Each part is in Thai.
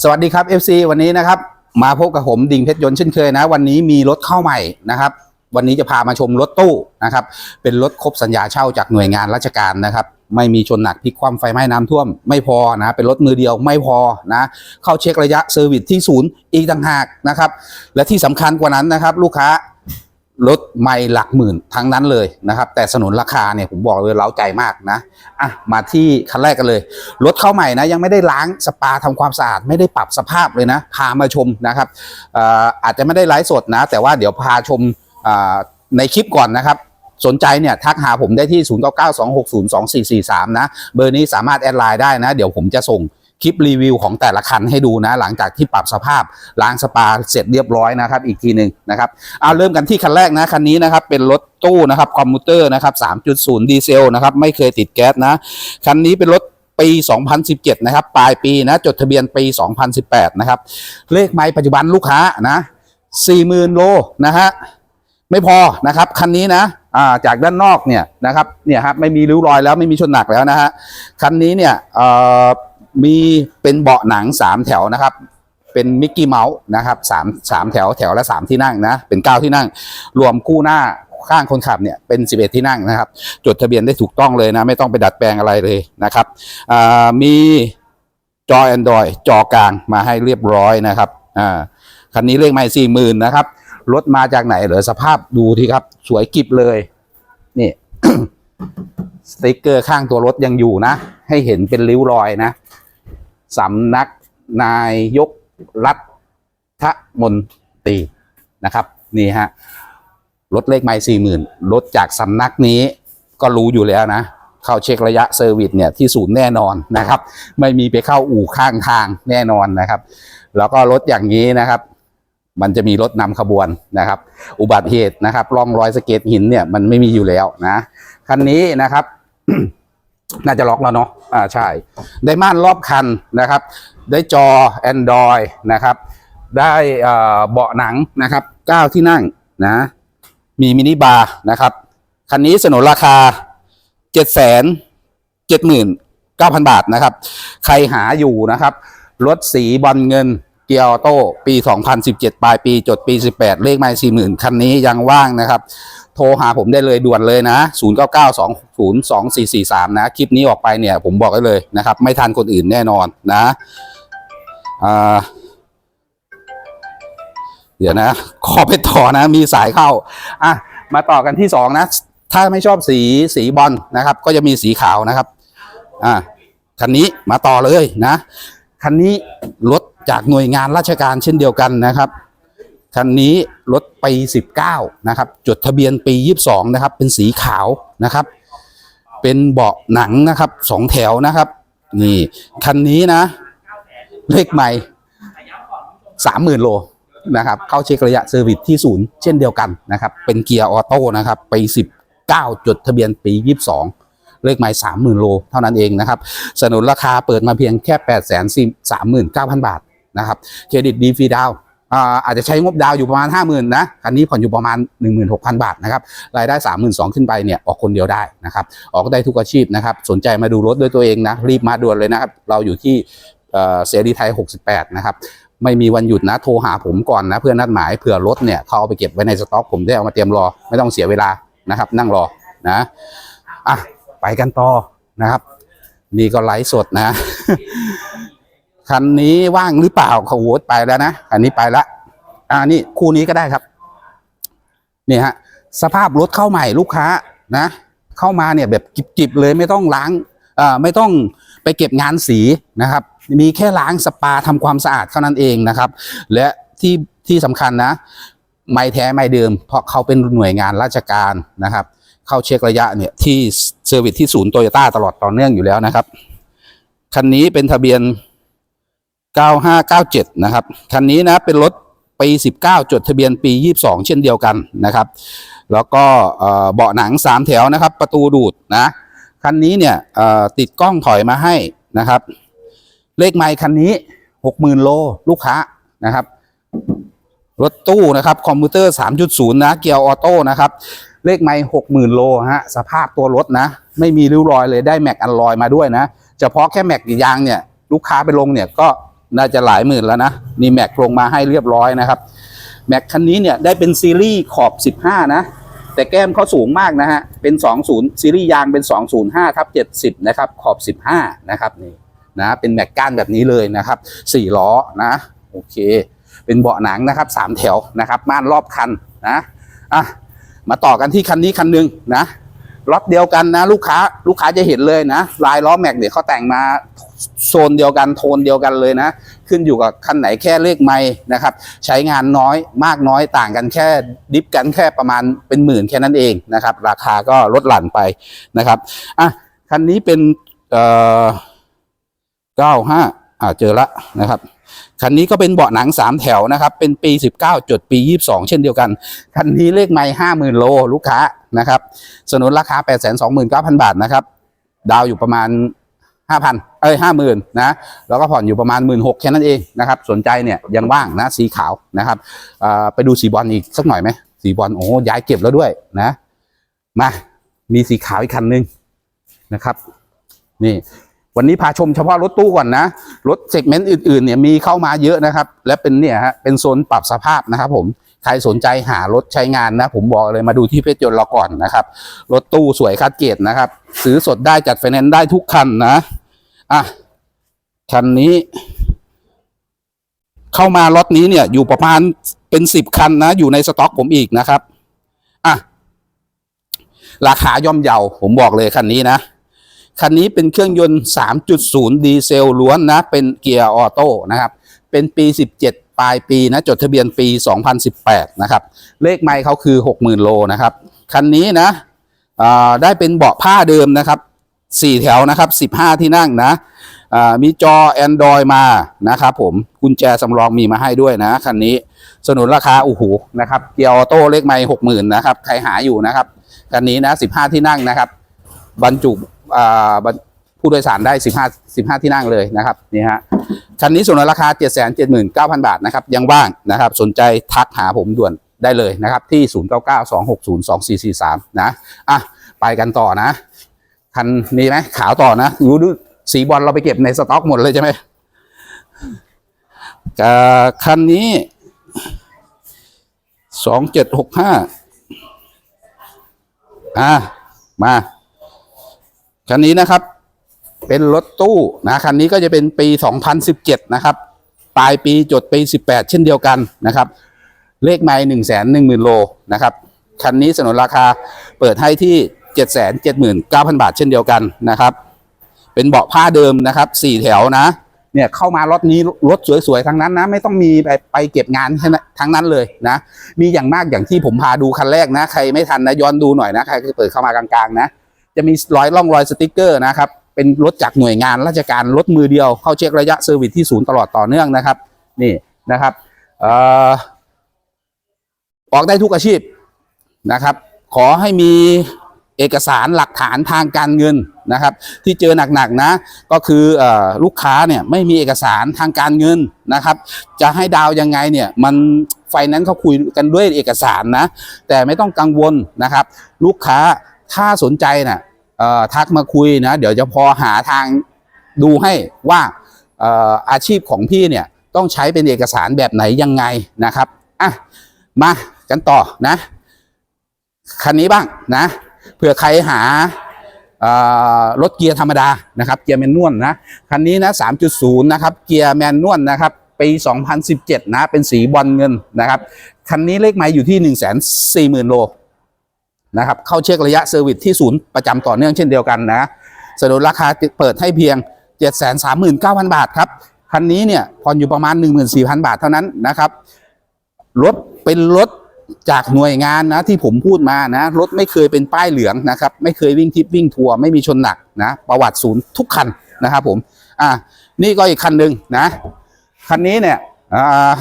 สวัสดีครับ FC วันนี้นะครับ มาพบกับผมดิ่งเพชรยนต์เช่นเคยนะ วันนี้มีรถเข้าใหม่นะครับ วันนี้จะพามาชมรถตู้นะครับ เป็นรถครบสัญญาเช่าจากหน่วยงานราชการนะครับ ไม่มีชนหนักพลิกคว่ำไฟไหม้น้ำท่วมไม่พอนะ เป็นรถมือเดียวไม่พอนะ เข้าเช็คระยะเซอร์วิสที่ศูนย์อีกต่างหากนะครับ และที่สำคัญกว่านั้นนะครับ ลูกค้า รถไม่หลักหมื่นทั้งนั้นเลยนะครับ แต่สนุนราคาเนี่ยผมบอกเลยเล้าใจมากนะอะมาที่คันแรกกันเลย รถเข้าใหม่นะยังไม่ได้ล้างสปาทำความสะอาดไม่ได้ปรับสภาพเลยนะ พามาชมนะครับออาจจะไม่ได้ไลฟ์สดนะ แต่ว่าเดี๋ยวพาชมในคลิปก่อนนะครับ สนใจเนี่ยทักหาผมได้ที่ 0992602443 นะ เบอร์นี้สามารถแอดไลน์ได้นะ เดี๋ยวผมจะส่ง คลิปรีวิวของแต่ละคันให้ดูนะ หลังจากที่ปรับสภาพล้างสปาเสร็จเรียบร้อยนะครับ อีกทีหนึ่งนะครับเอาเริ่มกันที่คันแรกนะคันนี้นะครับเป็นรถตู้นะครับคอมพิวเตอร์นะครับ3.0 ดีเซลนะครับไม่เคยติดแก๊สนะคันนี้เป็นรถปี 2017 นะครับ ปลายปีนะจดทะเบียนปี 2018 นะครับ เลขไม้ปัจจุบันลูกค้านะ40,000 โลนะฮะไม่พอนะครับคันนี้นะอ่าจากด้านนอกเนี่ยนะครับเนี่ยครับไม่มีริ้วรอยแล้วไม่มีชนหนักแล้วนะฮะคันนี้เนี่ยเอ่อ มีเป็นเบาะหนัง3แถวนะครับ เป็นมิกกี้เมาส์นะครับสามสามแถวแถวละสามที่นั่งนะ เป็นเก้าที่นั่ง รวมคู่หน้าข้างคนขับเนี่ยเป็น 11 ที่นั่งนะครับ จดทะเบียนได้ถูกต้องเลยนะ ไม่ต้องไปดัดแปลงอะไรเลยนะครับมีจอ Android จอกลางมาให้เรียบร้อยนะครับคันนี้เลขไม่สี่หมื่นนะครับ รถมาจากไหนเหรอสภาพดูทีครับ สวยกิบเลย นี่สติกเกอร์ข้างตัวรถยังอยู่นะ ให้เห็นเป็นริ้วรอยนะ สำนักนายกรัฐมนตรีนะครับนี่ฮะรถเลขไม่สี่หมื่นรถจากสำนักนี้ก็รู้อยู่แล้วนะ เข้าเช็คระยะเซอร์วิสเนี่ยที่ศูนย์แน่นอนนะครับ ไม่มีไปเข้าอู่ข้างทางแน่นอนนะครับ แล้วก็รถอย่างนี้นะครับ มันจะมีรถนำขบวนนะครับ อุบัติเหตุนะครับร่องรอยสะเก็ดหินเนี่ยมันไม่มีอยู่แล้วนะคันนี้นะครับ น่าจะล็อกแล้วเนาะอ่าใช่ได้ม่านรอบคันนะครับ ได้จอ Android นะครับ ได้เอ่อเบาะหนังนะครับ9ที่นั่งนะ มีมินิบาร์นะครับ คันนี้สนนราคา7 7 9 0 0 0บาทนะครับ ใครหาอยู่นะครับ รถสีบอลเงิน กียร์ออโต้ปี 2017 ปลายปีจดปี 18 เลขไม่40,000 คันนี้ยังว่างนะครับ โทรหาผมได้เลยด่วนเลยนะ 0992022443 นะ คลิปนี้ออกไปเนี่ย ผมบอกได้เลยนะครับ ไม่ทันคนอื่นแน่นอนนะอ่าเดี๋ยวนะ ขอไปต่อนะ มีสายเข้า อะ มาต่อกันที่สองนะ ถ้าไม่ชอบสีสีบอลนะครับ ก็จะมีสีขาวนะครับ อ่าคันนี้มาต่อเลยนะ คันนี้รถ จากหน่วยงานราชการเช่นเดียวกันนะครับคันนี้รถปี 19 นะครับ จดทะเบียนปี 22 นะครับ เป็นสีขาวนะครับ เป็นเบาะหนังนะครับสองแถวนะครับ นี่ คันนี้นะ เลขใหม่ 30,000 โลนะครับ เข้าเช็คระยะเซอร์วิสที่ศูนย์เช่นเดียวกันนะครับ เป็นเกียร์ออโต้นะครับ ปี 19 จดทะเบียนปี 22เลขหมาย30,000 โล เท่านั้นเองนะครับ สนุนราคาเปิดมาเพียงแค่ 8 3 3 9 0 0 0 บาท นะครับเครดิตดีฟรีดาวอาจจะใช้งบดาวอยู่ประมาณ 50,000นะคันนี้ผ่อนอยู่ประมาณ 16,000 บาทนะครับรายได้ 32,000 ขึ้นไปเนี่ยออกคนเดียวได้นะครับออกได้ทุกอาชีพนะครับสนใจมาดูรถด้วยตัวเองนะรีบมาด่วนเลยนะครับเราอยู่ที่เอ่อเสรีไทย 68 นะครับไม่มีวันหยุดนะโทรหาผมก่อนนะเพื่อนัดหมายเผื่อรถเนี่ยเขาเอาไปเก็บไว้ในสต็อกผมได้เอามาเตรียมรอ ไม่ต้องเสียเวลานะครับ นั่งรอนะอะไปกันต่อนะครับ นี่ก็ไลฟ์สดนะ คันนี้ว่างหรือเปล่าเขาโหวตไปแล้วนะคันนี้ไปละอ่านี่คู่นี้ก็ได้ครับนี่ฮะสภาพรถเข้าใหม่ลูกค้านะ เข้ามาเนี่ยแบบจิบๆเลยไม่ต้องล้างอ่อไม่ต้องไปเก็บงานสีนะครับ มีแค่ล้างสปาทำความสะอาดเท่านั้นเองนะครับ และที่ที่สำคัญนะ ไม่แท้ไม่เดิม เพราะเขาเป็นหน่วยงานราชการนะครับ เข้าเช็คระยะเนี่ยที่เซอร์วิสที่ศูนย์โตโยต้าตลอดต่อเนื่องอยู่แล้วนะครับคันนี้เป็นทะเบียน 9597 นะครับ คันนี้นะเป็นรถปี 19 จดทะเบียนปี 22 เช่นเดียวกันนะครับ แล้วก็เบาะหนัง 3 แถวนะครับ ประตูดูดนะ คันนี้เนี่ยติดกล้องถอยมาให้นะครับ เลขไมค์คันนี้ 60,000 โลลูกค้านะครับ รถตู้นะครับ คอมพิวเตอร์ 3.0 นะ เกียร์ออโต้นะครับ เลขไมค์60,000 โลฮะ สภาพตัวรถนะ ไม่มีริ้วรอยเลย ได้แม็กอันลอยมาด้วยนะ เฉพาะแค่แม็กยางเนี่ย ลูกค้าไปลงเนี่ยก็ น่าจะหลายหมื่นแล้วนะนี่แม็กลงมาให้เรียบร้อยนะครับแม็กคันนี้เนี่ยได้เป็นซีรีส์ขอบ 15 นะ แต่แก้มเขาสูงมากนะฮะเป็น 20 ซีรีส์ยางเป็น 205ทับ70 นะครับ ขอบ 15 นะครับนี่นะเป็นแม็กก้านแบบนี้เลยนะครับ4ล้อนะโอเค เป็นเบาะหนังนะครับ3แถวนะครับม่านรอบคันนะอะมาต่อกันที่คันนี้คันหนึ่งนะ ล็อตเดียวกันนะ ลูกค้า ลูกค้าจะเห็นเลยนะลายล้อแม็กเนี่ยเขาแต่งมาโซนเดียวกันโทนเดียวกันเลยนะ ขึ้นอยู่กับคันไหนแค่เลขไม้นะครับ ใช้งานน้อยมากน้อยต่างกันแค่ดิฟกันแค่ประมาณเป็นหมื่นแค่นั้นเองนะครับ ราคาก็ลดหลั่นไปนะครับอะคันนี้เป็นเอ่อเก้าห้า อ่าเจอละนะครับคันนี้ก็เป็นเบาะหนังสามแถวนะครับ เป็นปี 19จดปี 22 เช่นเดียวกัน คันนี้เลขไม่ห้าหมื่นโลลูกค้านะครับ สนุนราคา 8 2 9 0 0 0 บาทนะครับ ดาวอยู่ประมาณ 5,000 เอ้ยห้าหมื่นนะ แล้วก็ผ่อนอยู่ประมาณ 1 6ื่นแค่นั้นเองนะครับ สนใจเนี่ยยังว่างนะ สีขาวนะครับ ไปดูสีบอลอีกสักหน่อยไหม สีบอลโอ้ย้ายเก็บแล้วด้วยนะ มา มีสีขาวอีกคันหนึงนะครับ นี่ วันนี้พาชมเฉพาะรถตู้ก่อนนะ รถเซกเมนต์อื่นๆเนี่ยมีเข้ามาเยอะนะครับ และเป็นเนี่ยฮะเป็นโซนปรับสภาพนะครับผมใครสนใจหารถใช้งานนะ ผมบอกเลยมาดูที่เพชรยนต์เราก่อนนะครับ รถตู้สวยคัดเกตนะครับ ซื้อสดได้จัดไฟแนนซ์ได้ทุกคันนะอะคันนี้ เข้ามาล็อตนี้เนี่ย อยู่ประมาณเป็นสิบคันนะ อยู่ในสต็อกผมอีกนะครับอะราคาย่อมเยาผมบอกเลยคันนี้นะ คันนี้เป็นเครื่องยนต์ 3.0 ดีเซลล้วนนะ เป็นเกียร์ออโต้นะครับ เป็นปี 17 ปลายปีนะ จดทะเบียนปี 2018 นะครับ เลขไมล์เขาคือ 60,000 โลนะครับ คันนี้นะได้เป็นเบาะผ้าเดิมนะครับ 4 แถวนะครับ 15 ที่นั่งนะมีจอ Android มานะครับผมกุญแจสำรองมีมาให้ด้วยนะ คันนี้สนุนราคาโอ้โหนะครับเกียร์ออโต้เลขไมล์60,000นะครับ ใครหาอยู่นะครับ คันนี้นะ15ที่นั่งนะครับ บรรจุ ผู้โดยสารได้ 15 15 ที่นั่งเลยนะครับนี่ฮะคันนี้ส่วนราคา 779,000 บาทนะครับยังว่างนะครับสนใจทักหาผมด่วนได้เลยนะครับที่ 0992602443 นะอะไปกันต่อนะ คันนี้ไหมขาวต่อนะรู้ดูสีบอลเราไปเก็บในสต็อกหมดเลยใช่ไหมคันนี้2765อะมา คันนี้นะครับ เป็นรถตู้นะคันนี้ก็จะเป็นปี 2017 นะครับ ปลายปีจดปี 18 เช่นเดียวกันนะครับ เลขไม่หนึ่งแสนหนึ่งหมื่นโลนะครับ คันนี้สนนราคาเปิดให้ที่ 7 7 9 0 0 0 บาทเช่นเดียวกันนะครับ เป็นเบาะผ้าเดิมนะครับสี่แถวนะเนี่ยเข้ามารถนี้รถสวยๆทั้งนั้นนะ ไม่ต้องมีไปไปเก็บงานทั้งนั้นเลยนะ มีอย่างมากอย่างที่ผมพาดูคันแรกนะ ใครไม่ทันนะย้อนดูหน่อยนะ ใครเปิดเข้ามากลางๆนะ จะมีรอยร่องรอยสติกเกอร์นะครับ เป็นรถจากหน่วยงานราชการรถมือเดียว เข้าเช็คระยะเซอร์วิสที่ศูนย์ตลอดต่อเนื่องนะครับ นี่นะครับออกได้ทุกอาชีพนะครับ ขอให้มีเอกสารหลักฐานทางการเงินนะครับ ที่เจอหนักๆนะ ก็คืออลูกค้าเนี่ยไม่มีเอกสารทางการเงินนะครับ จะให้ดาวยังไงเนี่ยมันไฟนั้นเขาคุยกันด้วยเอกสารนะ แต่ไม่ต้องกังวลนะครับ ลูกค้าถ้าสนใจนะ่ะ ทักมาคุยนะเดี๋ยวจะพอหาทางดูให้ว่าออาชีพของพี่เนี่ยต้องใช้เป็นเอกสารแบบไหนยังไงนะครับอะมากันต่อนะคันนี้บ้างนะเผื่อใครหารถเกียร์ธรรมดานะครับ เกียร์แมนนวลนะคันนี้นะ 3.0 นะครับ เกียร์แมนนวลนะครับปี 2017 นะ เป็นสีบอลเงินนะครับ คันนี้เลขไม้อยู่ที่ 140,000 โล นะครับเข้าเช็คระยะเซอร์วิสที่ศูนย์ประจำต่อเนื่องเช่นเดียวกันนะสนุนราคาเปิดให้เพียง 739,000 บาทครับคันนี้เนี่ยผ่อนอยู่ประมาณ 14,000 บาทเท่านั้นนะครับรถเป็นรถจากหน่วยงานนะที่ผมพูดมานะรถไม่เคยเป็นป้ายเหลืองนะครับไม่เคยวิ่งทิปวิ่งทัวร์ไม่มีชนหนักนะประวัติศูนย์ทุกคันนะครับผมอะนี่ก็อีกคันหนึ่งนะคันนี้เนี่ยอ่า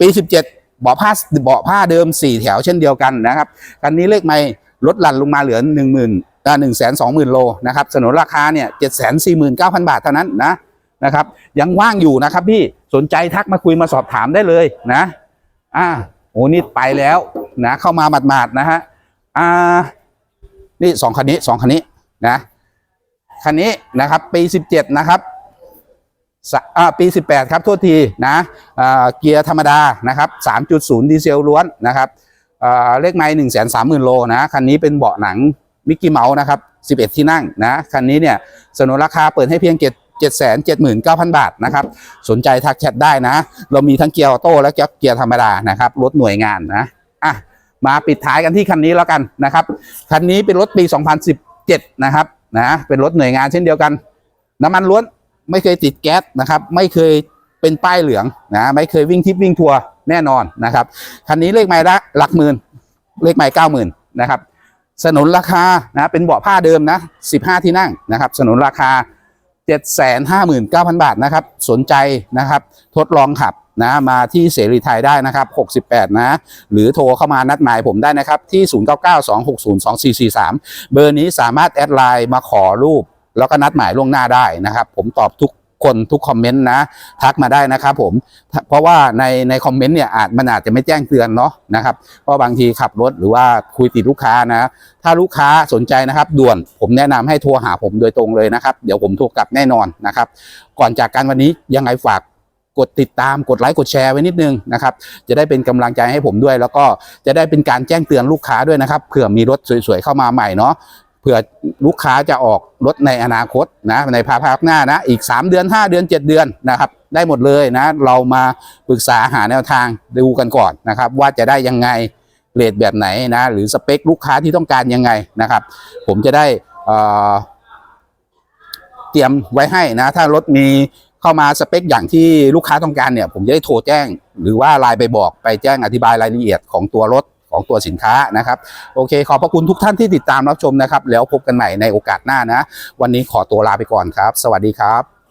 ปี 17 เบาะผ้าเบาะผ้าเดิม 4 แถวเช่นเดียวกันนะครับคันนี้เลขไม่ลดหลั่นลงมาเหลือ 1 0 0 0 0อ่าหนึ่งแสนสองหมื่นโลนะครับสนนราคาเนี่ยเจ็ดแสนสี่หมื่นเก้าพันบาทเท่านั้นนะนะครับ ยังว่างอยู่นะครับพี่สนใจทักมาคุยมาสอบถามได้เลยนะอ่าโอ้นี่ไปแล้วนะเข้ามาหมาดๆนะฮะอ่านี่สองคันนี้สองคันนี้นะคันนี้นะครับปีสิบเจ็ดนะครับ ปี 18 ครับโทษทีนะเกียร์ธรรมดานะครับ 3.0 ดีเซลล้วนนะครับเลขไม้1 3 0 0 0 0 โลนะคันนี้เป็นเบาะหนังมิกกี้เมาส์นะครับ 11 ที่นั่งนะคันนี้เนี่ยสนนราคาเปิดให้เพียงเจ็ดเจ็ดแสนเจ็ดหมื่นเก้าพันบาทนะครับ สนใจทักแชทได้นะ เรามีทั้งเกียร์ออโต้และเกียร์ธรรมดานะครับรถหน่วยงานนะอะมาปิดท้ายกันที่คันนี้แล้วกันนะครับ คันนี้เป็นรถปี 2017 นะครับนะเป็นรถหน่วยงานเช่นเดียวกัน น้ำมันล้วน ไม่เคยติดแก๊สนะครับ ไม่เคยเป็นป้ายเหลืองนะไม่เคยวิ่งทิปวิ่งทัวร์แน่นอนนะครับคันนี้เลขไม้ละหลักหมื่นเลขไม้เก้าหมื่นนะครับสนุนราคานะเป็นเบาะผ้าเดิมนะ15ที่นั่งนะครับ สนุนราคา759,000บาทนะครับ สนใจนะครับ ทดลองขับนะมาที่เสรีไทยได้นะครับ 68 นะ หรือโทรเข้ามานัดหมายผมได้นะครับ ที่ 0992602443 เบอร์นี้สามารถแอดไลน์มาขอรูป แล้วก็นัดหมายล่วงหน้าได้นะครับ ผมตอบทุกคนทุกคอมเมนต์นะ ทักมาได้นะครับผมเพราะว่าในในคอมเมนต์เนี่ยอาจมันอาจจะไม่แจ้งเตือนเนาะนะครับเพราะบางทีขับรถหรือว่าคุยติดลูกค้านะ ถ้าลูกค้าสนใจนะครับ ด่วนผมแนะนำให้โทรหาผมโดยตรงเลยนะครับ เดี๋ยวผมโทรกลับแน่นอนนะครับ ก่อนจากกันวันนี้ยังไงฝากกดติดตามกดไลค์กดแชร์ไว้นิดนึงนะครับ จะได้เป็นกำลังใจให้ผมด้วย แล้วก็จะได้เป็นการแจ้งเตือนลูกค้าด้วยนะครับเผื่อมีรถสวยๆเข้ามาใหม่เนาะ เผื่อลูกค้าจะออกรถในอนาคตนะในภาพหน้านะอีก 3 เดือน 5 เดือน 7 เดือนนะครับได้หมดเลยนะ เรามาปรึกษาหาแนวทางดูกันก่อนนะครับ ว่าจะได้ยังไงเรทแบบไหนนะ หรือสเปคลูกค้าที่ต้องการยังไงนะครับ ผมจะได้เเตรียมไว้ให้นะ ถ้ารถมีเข้ามาสเปคอย่างที่ลูกค้าต้องการเนี่ย ผมจะได้โทรแจ้ง หรือว่าไลน์ไปบอกไปแจ้งอธิบายรายละเอียดของตัวรถ ของตัวสินค้านะครับ โอเค ขอบพระคุณทุกท่านที่ติดตามรับชมนะครับ แล้วพบกันใหม่ในโอกาสหน้านะ วันนี้ขอตัวลาไปก่อนครับ สวัสดีครับ